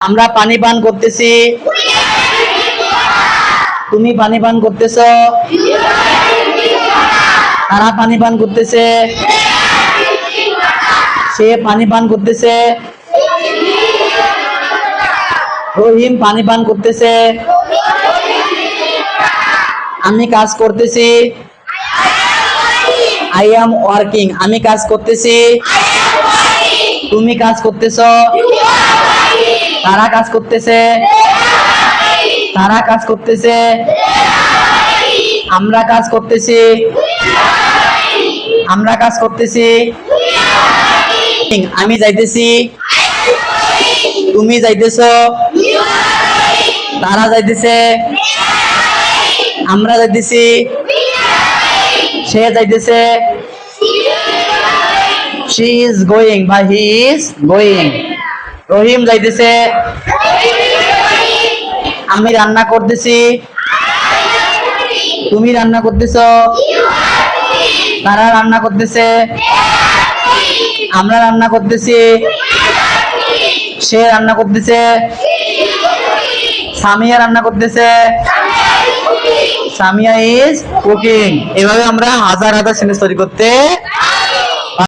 আমরা পানি পান করতেছি। তুমি পানি পান করতেছ। তারা পানি পান করতেছে। সে পানি পান করতেছে। রহিম পানি পান করতেছে। আমি কাজ করতেছি। আই এম ওয়ার্কিং আমি কাজ করতেছি। তুমি কাজ করতেছ। তারা কাজ করতেছে। তারা কাজ করতেছে। আমরা কাজ করতেছি। আমরা কাজ করতেছি। আমি যাইতেছি। তুমি যাইতেছ। তারা যাইতেছে। আমরা যাইতেছি। সে যাইতেছে। শি ইজ গোয়িং বা হি ইজ গোয়িং রহিম যাইতেছে। আমি রান্না করতেছি। তুমি রান্না করতেছ। তারা রান্না করতেছে। আমরা রান্না করতেছি। সে রান্না করতেছে। সামিয়া রান্না করতেছে। সামিয়া ইজ কুকিং এভাবে আমরা হাজার হাজার সেন্টেন্স তৈরি করতে